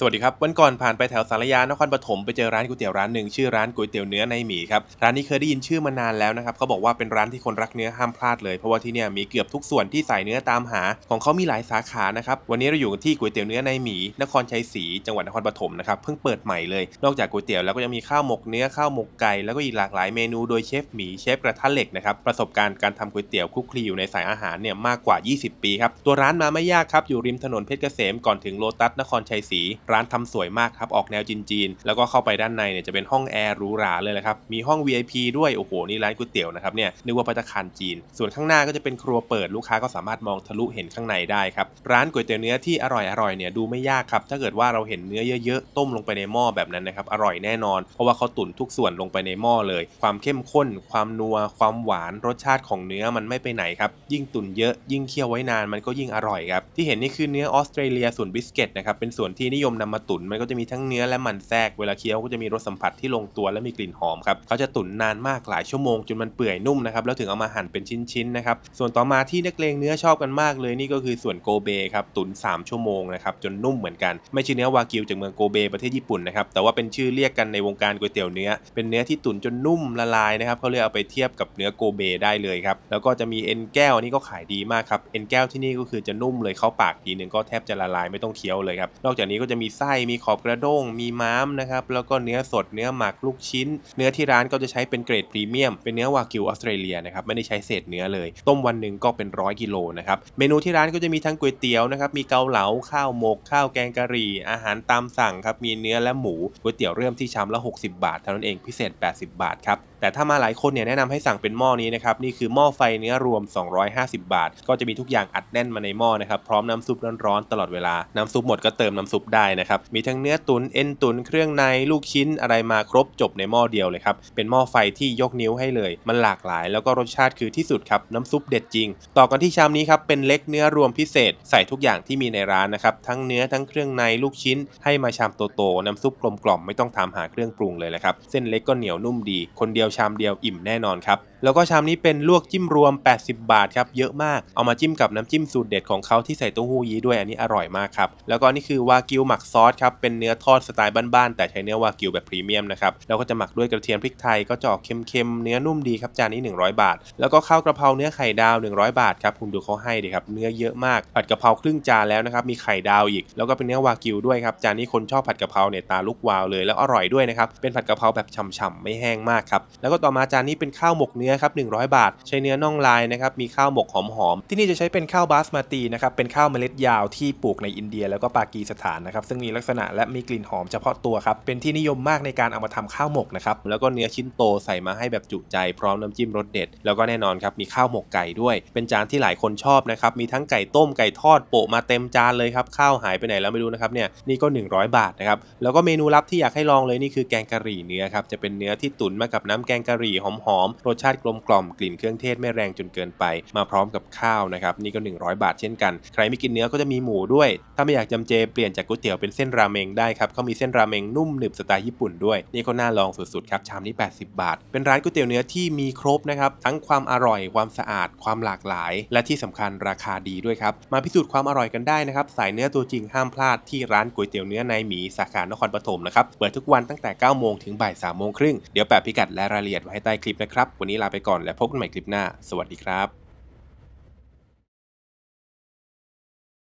สวัสดีครับ วันก่อนผ่านไปแถวสารยานครปฐมไปเจอร้านก๋วยเตี๋ยวร้านหนึ่งชื่อร้านก๋วยเตี๋ยวเนื้อในหมีครับร้านนี้เคยได้ยินชื่อมานานแล้วนะครับเขาบอกว่าเป็นร้านที่คนรักเนื้อห้ามพลาดเลยเพราะว่าที่เนี่ยมีเกือบทุกส่วนที่ใส่เนื้อตามหา ของเขามีหลายสาขานะครับวันนี้เราอยู่กันที่ก๋วยเตี๋ยวเนื้อในหมี นครชัยศรีจังหวัดนครปฐมนะครับเพิ่งเปิดใหม่เลย นอกจากก๋วยเตี๋ยวแล้วก็ยังมีข้าวหมกเนื้อข้าวหมกไก่แล้วก็อีกหลากหลายเมนูโดยเชฟหมีเชฟกระทะเหล็กนะครับประสบการณ์การทำก๋วยเตี๋ยวคลุกคลีอยู่ในสายอาหารเนี่ยมากกว่า 20 ปีครับตัวร้านมาไม่ยากครับอยู่ริมถนนเพชรเกษมก่อนถึงโลตัสนครชัยศรีร้านทำสวยมากครับออกแนวจีนๆแล้วก็เข้าไปด้านในเนี่ยจะเป็นห้องแอร์หรูหราเลยแหละครับมีห้อง VIP ด้วยโอ้โหนี่ร้านก๋วยเตี๋ยวนะครับเนี่ยนึกว่าภัตตาคารจีน ส่วนข้างหน้าก็จะเป็นครัวเปิดลูกค้าก็สามารถมองทะลุเห็นข้างในได้ครับร้านก๋วยเตี๋ยวเนื้อที่อร่อยๆเนี่ยดูไม่ยากครับถ้าเกิดว่าเราเห็นเนื้อเยอะๆต้มลงไปในหม้อแบบนั้นนะครับอร่อยแน่นอน เพราะว่าเขาตุ๋นทุกส่วนลงไปในหม้อเลย ความเข้มข้น ความนัว ความหวานรสชาติของเนื้อมันไม่ไปไหนครับยิ่งตุ๋นเยอะยิ่งเคี่ยวไว้นานมันก็ยิ่งอร่อยครับที่เห็นนี่คือเนื้อออสเตรเลียส่วนบิสกิตนะครับเป็นส่วนที่นิยมนำมาตุ๋นมันก็จะมีทั้งเนื้อและมันแทรกเวลาเคี้ยวก็จะมีรสสัมผัสที่ลงตัวและมีกลิ่นหอมครับเขาจะตุ๋นนานมากหลายชั่วโมงจนมันเปื่อยนุ่มนะครับแล้วถึงเอามาหั่นเป็นชิ้นๆนะครับส่วนต่อมาที่นักเลงเนื้อชอบกันมากเลยนี่ก็คือส่วนโกเบครับตุ๋น3 ชั่วโมงนะครับจนนุ่มเหมือนกันไม่ใช่เนื้อวากิวจากเมืองโกเบประเทศญี่ปุ่นนะครับแต่ว่าเป็นชื่อเรียกกันในวงการก๋วยเตี๋ยวเนื้อ เป็นเนื้อที่ตุ๋นจนนุ่มละลายนะครับเขาเลยเอาไปเทียบกับเนื้อโกเบได้เลยครับแล้วก็จะมีเอ็นแก้วนนี่ก็ขายดีมากครับเอ็นแก้วที่นี่ก็คือจะนุ่มเลยเข้าปากทีนึงก็แทบจะละลายไม่ต้องเคี้ยวเลยครับนอกจากนี้ก็จะมีไส้ มีขอบกระด้ง มีม้ามนะครับ แล้วก็เนื้อสด เนื้อหมักลูกชิ้น เนื้อที่ร้านก็จะใช้เป็นเกรดพรีเมียม เป็นเนื้อวากิวออสเตรเลียนะครับ ไม่ได้ใช้เศษเนื้อเลย ต้มวันหนึ่งก็เป็นร้อยกิโลนะครับ เมนูที่ร้านก็จะมีทั้งก๋วยเตี๋ยวนะครับ มีเกาเหลา ข้าวหมก ข้าวแกงกะหรี่ อาหารตามสั่งครับ มีเนื้อและหมู ก๋วยเตี๋ยวเริ่มที่ชามละ 60 บาทเท่านั้นเอง พิเศษ 80 บาทครับแต่ถ้ามาหลายคนเนี่ยแนะนำให้สั่งเป็นหม้อนี้นะครับนี่คือหม้อไฟเนื้อรวม 250 บาท ก็จะมีทุกอย่างอัดแน่นมาในหม้อนะครับพร้อมน้ำซุปร้อนๆตลอดเวลาน้ำซุปหมดก็เติมน้ำซุปได้นะครับ มีทั้งเนื้อตุนเอ็นตุนเครื่องในลูกชิ้นอะไรมาครบจบในหม้อเดียวเลยครับ เป็นหม้อไฟที่ยกนิ้วให้เลย มันหลากหลายแล้วก็รสชาติคือที่สุดครับ น้ำซุปเด็ดจริง ต่อกันที่ชามนี้ครับ เป็นเล็กเนื้อรวมพิเศษ ใส่ทุกอย่างที่มีในร้านนะครับ ทั้งเนื้อทั้งเครื่องในลูกชิ้น ให้มาชามโตๆน้ำซุปกลมๆไม่ต้องถามหาเครื่องปรุงเลยแหละครับ เส้นเล็กก็เหนียวนุ่มดี คนเดียวชามเดียวอิ่มแน่นอนครับแล้วก็ชามนี้เป็นลวกจิ้มรวม 80 บาทครับเยอะมากเอามาจิ้มกับน้ำจิ้มสูตรเด็ดของเขาที่ใส่เต้าหู้ยี้ด้วยอันนี้อร่อยมากครับแล้วก็นี่คือวากิวหมักซอสครับเป็นเนื้อทอดสไตล์บ้านๆแต่ใช้เนื้อวากิวแบบพรีเมียมนะครับแล้วก็จะหมักด้วยกระเทียมพริกไทยก็จะออกเค็มๆเนื้อนุ่มดีครับจานนี้ 100 บาท แล้วก็ข้าวกระเพราเนื้อไข่ดาว 100 บาทครับคุณดูเขาให้ดิครับเนื้อเยอะมากผัดกะเพราครึ่งจานแล้วนะครับมีไข่ดาวอีก แล้วก็เป็นเนื้อวากิวด้วยครับจานนี้คนชอบผัดกะเพราเนี่ยตาลุกวาวเลยแล้วอร่อยด้วยนะครับเป็นผัดกะเพราแบบฉ่ำๆไม่แห้งมากครับแล้วก็ต่อมาจานนี้เป็นข้าวหมกเนื้อื้อครับ100 บาท ใช้เนื้อน่องลายนะครับมีข้าวหมกหอมๆที่นี่จะใช้เป็นข้าวบาสมาตีนะครับเป็นข้าวเมล็ดยาวที่ปลูกในอินเดีย แล้วก็ปากีสถานนะครับซึ่งมีลักษณะและมีกลิ่นหอมเฉพาะตัวครับเป็นที่นิยมมากในการเอามาทำข้าวหมกนะครับแล้วก็เนื้อชิ้นโตใส่มาให้แบบจุใจพร้อมน้ำจิ้มรสเด็ด แล้วก็แน่นอนครับมีข้าวหมกไก่ด้วย เป็นจานที่หลายคนชอบนะครับมีทั้งไก่ต้มไก่ทอดโปะมาเต็มจานเลยครับข้าวหายไปไหนแล้วไม่รู้นะครับเนี่ยนี่ก็ 100 บาทนะครับแล้วก็เมนูลับที่อยากให้ลองเลยนี่คือแกงกะหรี่เนื้อครับจะเป็นเนื้อที่ตุ๋นมากับน้ำแกงกะหรี่หอมๆรสชาติกลมกล่อมกลิ่นเครื่องเทศไม่แรงจนเกินไป มาพร้อมกับข้าวนะครับนี่ก็ 100 บาทเช่นกัน ใครไม่กินเนื้อก็จะมีหมูด้วย ถ้าไม่อยากจำเจเปลี่ยนจากก๋วยเตี๋ยวเป็นเส้นราเมงได้ครับเขามีเส้นราเมงนุ่มหนึบสไตล์ญี่ปุ่นด้วยนี่ก็น่าลองสุดๆครับชามนี้ 80 บาท เป็นร้านก๋วยเตี๋ยวเนื้อที่มีครบนะครับทั้งความอร่อยความสะอาด ความหลากหลาย และที่สำคัญราคาดีด้วยครับมาพิสูจน์ความอร่อยกันได้นะครับสายเนื้อตัวจริงห้ามพลาดที่ร้านก๋วยเตี๋ยวเนื้อในหมีสาขานครปฐมนะครับเปิดทุกวันตั้งแต่9โมงถึงบ่าย3โมงครึ่งเดี๋ยวแปะพิกัดและรายละเอียดไว้ใต้คลิปนะครับวันนี้ลาไปก่อนและพบกันใหม่คลิปหน้า สวัสดีครับ